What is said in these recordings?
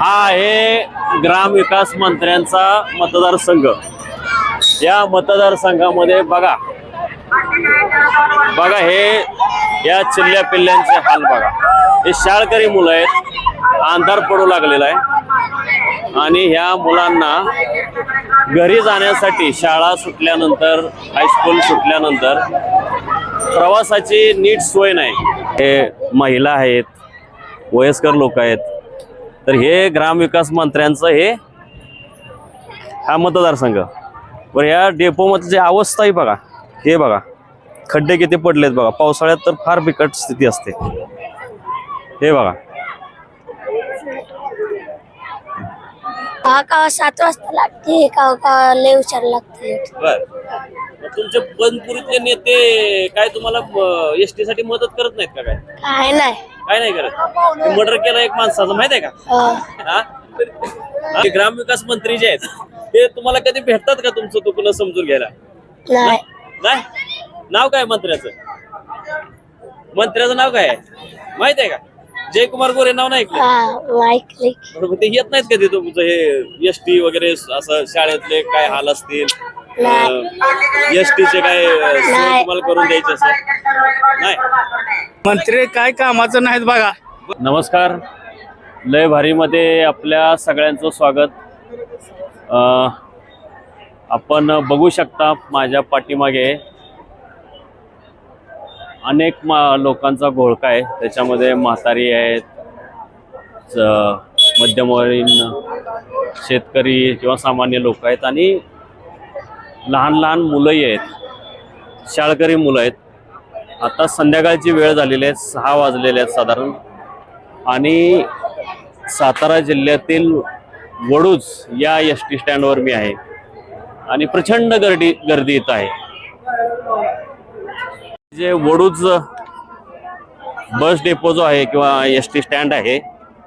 हा आहे ग्रामविकास मंत्र्यांचा मतदारसंघ. या मतदारसंघामध्ये बघा. बघा हे या चिल्ल्या पिल्ल्यांचे हाल बघा. हे शाळकरी मुलं आहेत. अंधार पडू लागलेला आहे. आणि ह्या मुलांना घरी जाण्यासाठी शाळा सुटल्यानंतर हायस्कूल सुटल्यानंतर प्रवासाची नीट सोय नाही. हे महिला आहेत वयस्कर लोक आहेत. तर हे ग्रामविकास मंत्र्यांचं हे हा मतदारसंघ. बरं या डेपोमध्ये जी अवस्था आहे बघा हे बघा. खड्डे किती पडलेत बघा. पावसाळ्यात तर फार बिकट स्थिती असते. हे बघा. का का सात वाजता लागते का का लय उशीर लागते. बर. तुमचे बनपुरीतले नेते काय तुम्हाला एस टी साठी मदत करत नाहीत का काय? काय नाही. काय नाही करत. मर्डर केलं एक माणसाचं माहीत आहे का? हा? हा? ग्रामविकास मंत्री जे आहेत ते तुम्हाला कधी भेटतात का तुमचं दुखणं समजून घ्यायला? नाही. नाही? नाव काय मंत्र्याचं? मंत्र्याचं नाव काय आहे? माहीत आहे का? जयकुमार गोरे नाव नाही. बरोबर ते येत नाहीत कधी तुमचं हे एस टी वगैरे असं शाळेतले काय हाल असतील? एस टीचे काय अं, सोय नाही. तुम्हाला करून द्यायचे असेल? नाही. मंत्री काय कामाचं नाहीत बघा. नमस्कार. लय भारीमध्ये आपल्या सगळ्यांचं स्वागत. अ, आपण बघू शकता माझ्या पाठीमागे अनेक मा लोकांचा घोळका आहे. त्याच्यामध्ये म्हातारी आहेत च- मध्यमवयीन शेतकरी किंवा सामान्य लोक आहेत आणि लहान लहान मुलंही आहेत. शाळकरी मुलं आहेत. आता संध्याकाळची वेळ झालेली आहे सहा वाजलेले आहेत साधारण. आणि सातारा जिल्ह्यातील वडूज या एस टी स्टँडवर मी आहे. आणि प्रचंड गर्दी गर्दी इथं आहे. जे वडूज बस डेपो जो आहे किंवा एस टी स्टँड आहे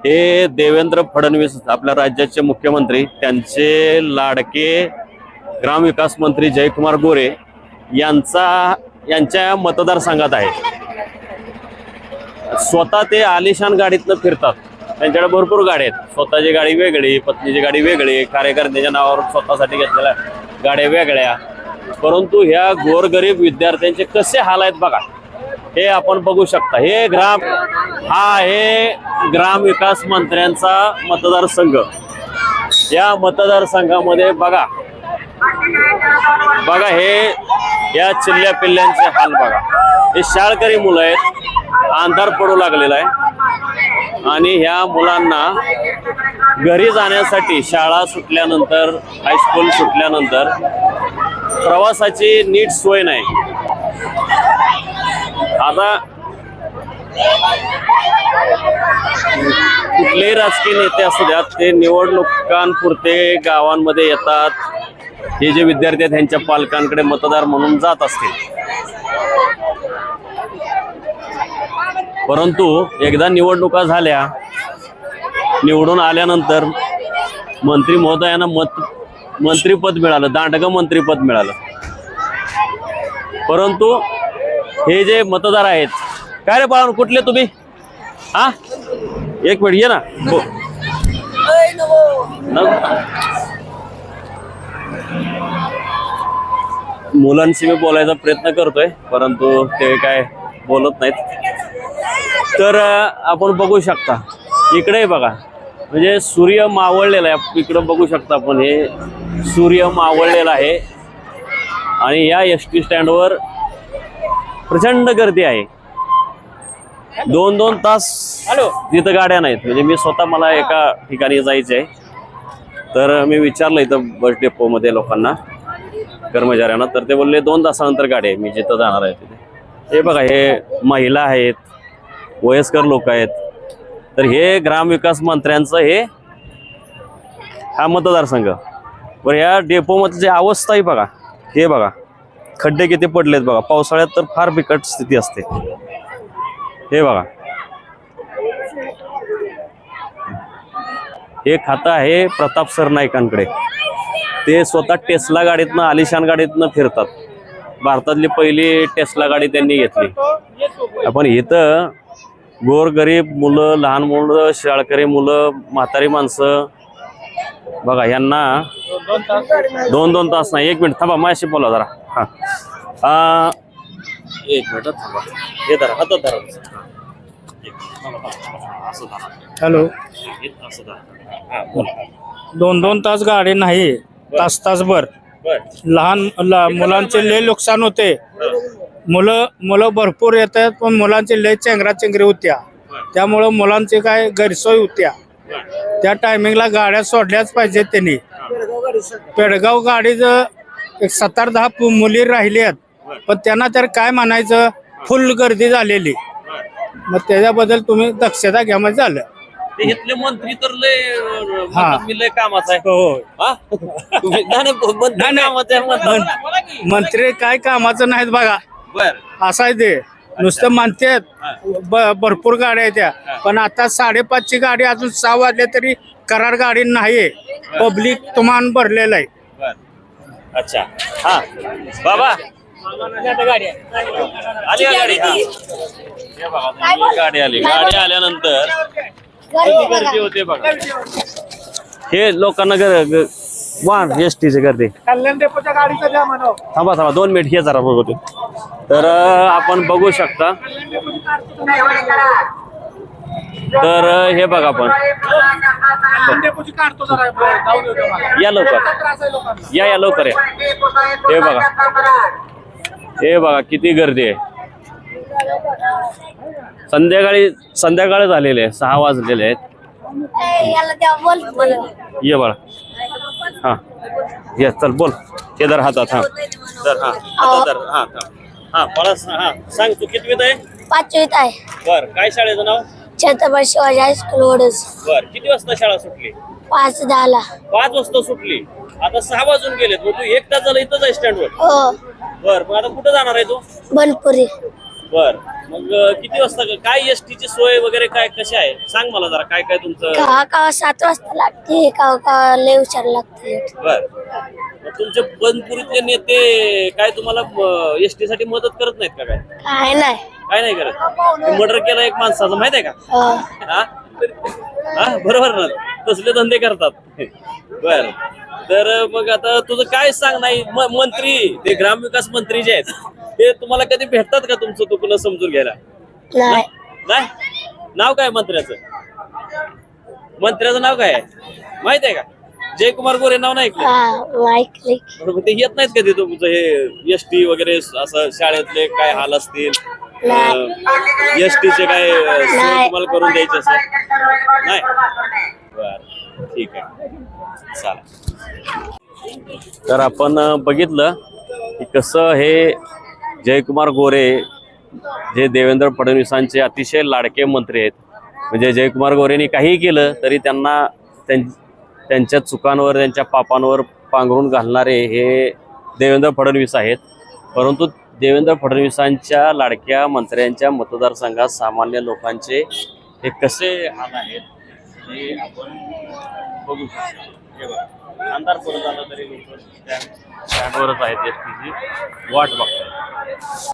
हे देवेंद्र फडणवीस आपल्या राज्याचे मुख्यमंत्री त्यांचे लाडके ग्रामविकास मंत्री जयकुमार गोरे यांचा यांच्या मतदारसंघात आहे. स्वतः ते आलिशान गाडीतनं फिरतात. त्यांच्याकडे भरपूर गाड्या आहेत. स्वतःची गाडी वेगळी पत्नीची गाडी वेगळी कार्यकर्त्याच्या नावावर स्वतःसाठी घेतलेल्या गाड्या वेगळ्या. परंतु ह्या गोरगरीब विद्यार्थ्यांचे कसे हाल आहेत बघा. हे आपण बघू शकता. हे ग्राम हा आहे ग्रामविकास मंत्र्यांचा मतदारसंघ. या मतदारसंघामध्ये बघा. बघा हे या चिल्ल्या पिल्ल्यांचे हाल बघा. हे शाळकरी मुलं आहेत. अंधार पडू लागलेला आहे. आणि ह्या मुलांना घरी जाण्यासाठी शाळा सुटल्यानंतर हायस्कूल सुटल्यानंतर प्रवासाची नीट सोय नाही. आता कुठलेही राजकीय नेते असू द्यात ते निवडणुकांपुरते गावांमध्ये येतात. हे जे विद्यार्थी आहेत त्यांच्या पालकांकडे मतदार म्हणून जात असतील. परंतु एकदा निवडणुका झाल्या निवडून आल्यानंतर मंत्री महोदयांना मत मंत्रीपद मिळालं दांडगं मंत्रीपद मिळालं. परंतु हे जे मतदार आहेत काय रे बाळा कुठले तुम्ही? हा? एक मिनिट ये ना. मुलांशी मी बोलायचा प्रयत्न करतोय परंतु ते काय बोलत नाहीत. तर आपण बघू शकता. इकडे बघा. म्हणजे सूर्य मावळलेला आहे. इकडं बघू शकता आपण हे. सूर्य मावळलेला आहे. आणि या एस टी स्टँडवर प्रचंड गर्दी आहे. दोन दोन तास तिथं गाड्या नाहीत. म्हणजे मी स्वतः मला एका ठिकाणी जायचं आहे तर मी विचारलं इथं बस डेपोमध्ये लोकांना. कर्मचाऱ्यांना तर ते बोलले दोन तासानंतर गाडी आहे मी जिथं जाणार आहे तिथे. हे बघा हे महिला आहेत वयस्कर लोक आहेत तर हे ग्रामविकास मंत्र्यांचं हे हा मतदारसंघ. बरं या डेपोमधली जी अवस्था आहे बघा हे बघा खड्डे किती पडलेत बघा पावसाळ्यात तर फार बिकट स्थिती असते. हे बघा. हे खातं आहे प्रताप सरनाईकांकडे. ते स्वतः टेस्ला गाडीतनं आलिशान गाडीतनं फिरतात. भारतातली पहिली टेस्ला गाडी त्यांनी घेतली. आपण इथं गोरगरीब मुलं लहान मुलं शाळकरी मुलं म्हातारी माणसं बघा यांना दोन दोन तास नाही एक मिनिट थांबा माझ्याशी बोला जरा. हा. एक मिनिट थांबा. हे धरा हातात धरा. असं हॅलो असं धरा. हा बोला. दोन दोन तास गाडी नाही. तास तासभर. बर. लहान ला- मुलांचे लय नुकसान होते. मुलं मुलं भरपूर येतात पण मुलांची लय चेंगरा चेंगरी होत्या. त्यामुळं मुलांची काय गैरसोय होत्या. त्या टायमिंगला गाड्या सोडल्याच पाहिजेत त्यांनी. पेडगाव गाडी जर एक सत्तर दहा पु- मुली राहिल्यात पण त्यांना तर काय म्हणायचं? फुल गर्दी झालेली. मग त्याच्याबद्दल तुम्ही दक्षता घ्या म्हणजे झालं. ते इथले मंत्री तर लय अं, हा. म्हणतात मी लय कामाचा आहे. हो हा? तुम्ही- नाही, नाही, मंत्री नाही, नाही. कामाचं आहे म्हणतात. मंत्री काय कामाचं नाहीत बघा. बर. असं आहे ते. नुसतं म्हणतात ब- भरपूर गाड्या आहेत त्या. पण आता साडेपाचची गाडी अजून सहा वाजल्या तरी करार गाडी नाहीये. पब्लिक तुमान भरलेलं आहे. बर. अच्छा. हा. बाबा. आली का गाडी? हा. हे बघा, ही गाडी आली. गाडी आल्यानंतर किती गर्दी होते बघा. हे लोकांना गर ग- वाहन एस टीचे गर्दी कल्याण डेपोच्या गाडीचं द्या म्हणा. थांबा थांबा दोन मिनिट हे जरा बघू तर अं, आपण बघू शकता. तर अं, हे बघा आपण. डेपोची काढतो जरा जाऊ दे मला. या लवकर त्रास आहे लोकांना. या या लवकर या. हे बघा. हे बघा. किती गर्दी आहे. संध्याकाळी संध्याकाळी झालेले आहे सहा वाजलेले आहेत. ये बाळा. हा. ये चल बोल. हे धर हातात हा. धर हा. हातात हा हा. हा मला सा- हा. सांग तू कितवीत आहे? पाचवीत आहे. बर काय शाळेचं नाव? छत्रपती शिवाजी हायस्कूल वडूस बर किती वाजता शाळा सुटली? पाच दहाला. पाच वाजता सुटली. आता सहा वाजून गेलेत मग तू एक तास झाला इथंच आहे स्टँडवर हो. बर मग आता कुठं जाणार आहे तू? बनपुरी. बर. मग किती वाजता काय एस ची सोय वगैरे काय कशी आहे? सांग मला जरा काय काय तुमचं? का का सात वाजता लागते का का लय हुशार लागते. बर. मग तुमचे बनपुरीतले नेते काय तुम्हाला एस टी साठी मदत करत नाहीत का काय? काय नाही. काय नाही करत? मर्डर केला एक माणसाचं माहीत आहे का? हो. हा? हा बरोबर ना. तसले धंदे करतात. बर. तर मग आता तुझं काय सांग नाही म- मंत्री ते ग्रामविकास मंत्री जे आहेत ते तुम्हाला कधी भेटतात का तुमचं चुकलं समजून घ्यायला? नाही. नाही? नाव काय मंत्र्याचं? मंत्र्याचं नाव काय? आहे माहीत आहे का? जयकुमार गोरे नाव नाही ऐकलं? ऐकले बरोबर ते येत नाहीत कधी तुमचं हे एस टी वगैरे असं शाळेतले काय हाल असतील? एस टीचे काय अं, सोय नाही. तुम्हाला करून द्यायचे असेल? नाही? बर ठीक आहे. चालेल. तर आपण अं, बघितलं की कसं हे जयकुमार गोरे जे देवेंद्र फडणवीसांचे अतिशय लाडके मंत्री आहेत. म्हणजे जयकुमार गोरेंनी काहीही केलं तरी त्यांना त्यां- त्यांच्या चुकांवर त्यांच्या पापांवर पांघरून घालणारे हे देवेंद्र फडणवीस आहेत. परंतु देवेंद्र फडणवीसांच्या लाडक्या मंत्र्यांच्या मतदारसंघात सामान्य लोकांचे हे कसे हाल आहेत हे आपण बघू शकतो. हे बघा. अंधार पडत आला तरी लोक स्टँड स्टँडवरच आहेत एस टीची वाट बघतात